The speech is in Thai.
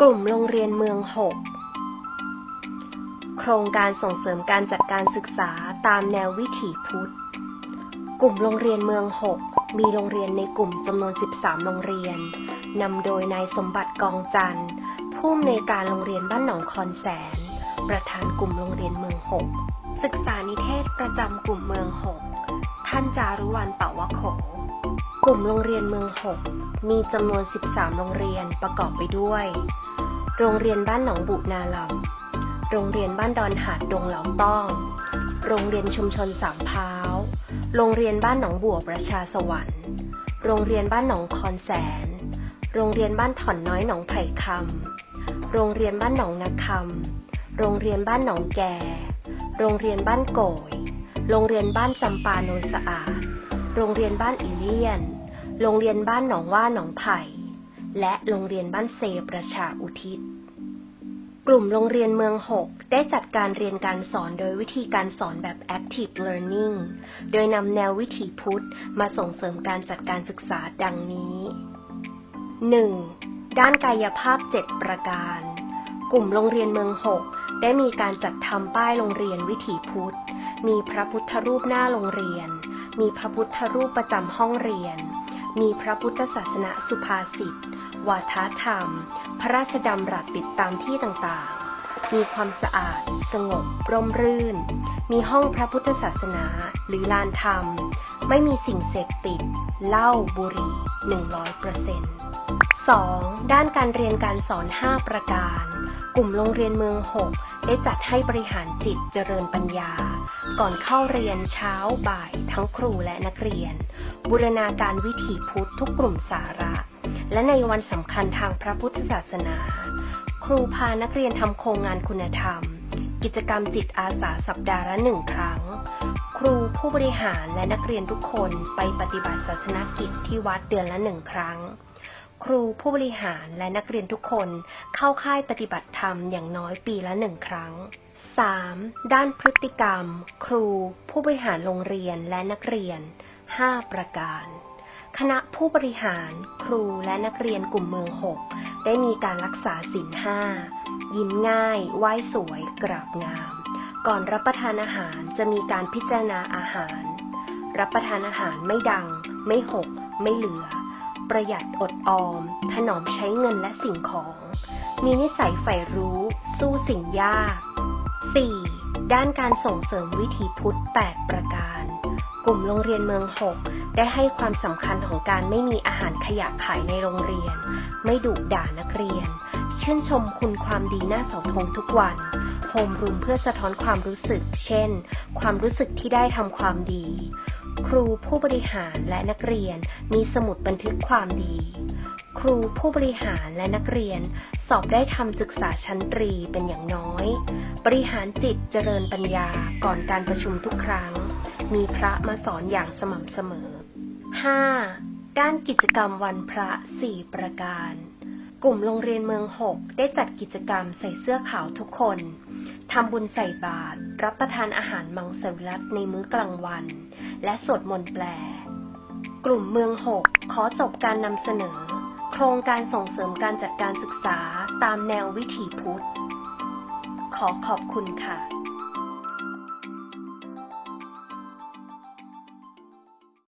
กลุ่มโรงเรียนเมือง 6 โครงการส่งเสริมการจัดการศึกษาตามแนววิถีพุทธ กลุ่มโรงเรียนเมือง 6 มีโรงเรียนในกลุ่มจำนวน 13 โรงเรียน นำโดยนายสมบัติกองจันทร์ผู้อำนวยการโรงเรียนบ้านหนองคอนแสน ประธานกลุ่มโรงเรียนเมือง 6 ศึกษานิเทศประจำกลุ่มเมือง 6 ท่านจารุวรรณเป่าวะโขกลุ่มโรงเรียนเมือง 6 มีจำนวน 13 โรงเรียนประกอบไปด้วย โรงเรียนบ้านหนองบุนาลำโรงเรียนบ้านดอนหาดดงเหลาต้อง โรงเรียนชุมชนสามพร้าว โรงเรียนบ้านหนองบัวประชาสวรรค์ โรงเรียนบ้านหนองคอนแสน โรงเรียนบ้านถ่อนน้อยหนองไผ่คำ โรงเรียนบ้านหนองนาคำ โรงเรียนบ้านหนองแก่ โรงเรียนบ้านโกย โรงเรียนบ้านจำปาโนนสะอาด โรงเรียนบ้านอิเลียน โรงเรียนบ้านหนองว่าหนองไผ่ และโรงเรียนบ้านเซประชาอุทิศ กลุ่มโรงเรียนเมือง 6 ได้จัดการเรียนการสอนโดยวิธีการสอนแบบ active learning โดยนำแนววิถีพุทธมาส่งเสริมการจัดการศึกษาดังนี้ 1. ด้านกายภาพ 7 ประการ กลุ่มโรงเรียนเมือง 6 ได้มีการจัดทำป้ายโรงเรียนวิถีพุทธ มีพระพุทธรูปหน้าโรงเรียน มีพระพุทธรูปประจำห้องเรียน มีพระพุทธศาสนาสุภาษิต วาทธรรม พระราชดำรัสติดตามที่ต่างๆ มีความสะอาด สงบ ร่มรื่น มีห้องพระพุทธศาสนาหรือลานธรรม ไม่มีสิ่งเสพติด เหล้า บุหรี่ 100% 2. ด้านการเรียนการสอน 5 ประการ กลุ่มโรงเรียนเมือง 6 ได้จัดให้บริหารจิตเจริญปัญญา ก่อนเข้าเรียนเช้าบ่ายทั้งครูและนักเรียน บูรณาการวิถีพุทธทุกกลุ่มสาระ และในวันสำคัญทางพระพุทธศาสนา ครูพานักเรียนทำโครงงานคุณธรรม กิจกรรมจิตอาสาสัปดาห์ละหนึ่งครั้ง ครูผู้บริหารและนักเรียนทุกคนไปปฏิบัติศาสนกิจที่วัดเดือนละหนึ่งครั้ง ครูผู้บริหารและนักเรียนทุกคนเข้าค่ายปฏิบัติธรรมอย่างน้อยปีละหนึ่งครั้ง 3. ด้านพฤติกรรม ครู ผู้บริหารโรงเรียนและนักเรียน 5 ประการ คณะผู้บริหารครูและนักเรียนกลุ่มเมือง 6 ได้มีการรักษาศีลห้ายิ้มง่ายไหว้สวย กราบงาม ก่อนรับประทานอาหารจะมีการพิจารณาอาหาร รับประทานอาหารไม่ดัง ไม่หก ไม่เหลือ ประหยัดอดออม ถนอมใช้เงินและสิ่งของ มีนิสัยใฝ่รู้ สู้สิ่งยาก 4. ด้านการส่งเสริมวิถีพุทธ 8 ประการ กลุ่มโรงเรียนเมือง 6 ได้ให้ความสำคัญของการไม่มีอาหารขยะขายในโรงเรียน ไม่ดุด่านักเรียน ชื่นชมคุณความดีหน้าเสาธงทุกวันโฮมรูมเพื่อสะท้อนความรู้สึก เช่น ความรู้สึกที่ได้ทำความดี ครูผู้บริหารและนักเรียนมีสมุดบันทึกความดี ครูผู้บริหารและนักเรียน สอบได้ทำศึกษาชั้นตรีเป็นอย่างน้อย บริหารจิตเจริญปัญญาก่อนการประชุมทุกครั้ง มีพระมาสอนอย่างสม่ำเสมอ 5. ด้านกิจกรรมวันพระ 4 ประการ กลุ่มโรงเรียนเมือง 6 ได้จัดกิจกรรมใส่เสื้อขาวทุกคนทำบุญใส่บาตรรับประทานอาหารมังสวิรัตในมื้อกลางวัน และสวดมนต์แปล กลุ่มเมือง 6 ขอจบการนำเสนอ โครงการส่งเสริมการจัดการศึกษาตามแนววิถีพุทธ ขอขอบคุณค่ะ